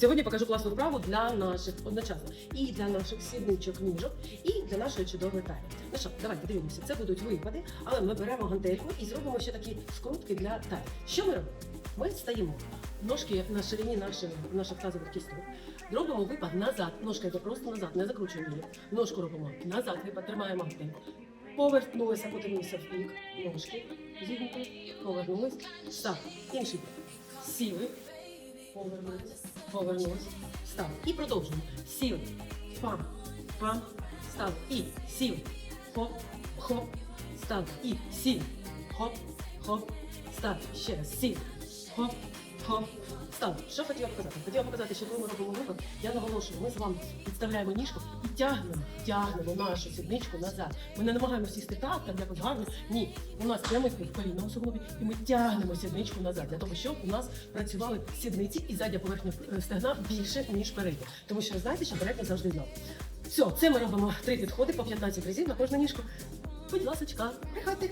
Сьогодні покажу класну вправу для наших одночасно і для наших сідничок ніжок, і для нашої чудової талії. Ну що, давайте дивимося. Це будуть випади, але ми беремо гантельку і зробимо ще такі скрутки для талії. Що ми робимо? Ми стаємо ножки на ширині наших, наших тазових кісток. Робимо випад назад. Ножка йде просто назад, не закручуємо її. Ножку робимо назад, випад, тримаємо гантельку. Повернулися, потягнулися в бік ножки, зігнути, повернулись, став. Інший бік. Сіли, повернулись, повернулись, став. І продовжуємо. Сів. пам, пам, став. І Сів. хоп, хоп, став. І Сів. хоп, хоп, став. Ще раз, сіли, хоп, хоп, став. Що хотіла показати? Хотіла показати, що коли ми робимо випад, я наголошую, ми з вами підставляємо ніжку і тягнемо, тягнемо нашу сідничку назад. Ми не намагаємося сісти так, так якось гарно. Ні, у нас прямий в колінному суглобі, і ми тягнемо сідничку назад, для того, щоб у нас працювали сідниці і задня поверхня е, стегна більше, ніж передня. Тому що знаєте, що передня завжди дно. Все, це ми робимо три підходи по 15 разів на кожну ніжку. Будь ласочка, приходьте.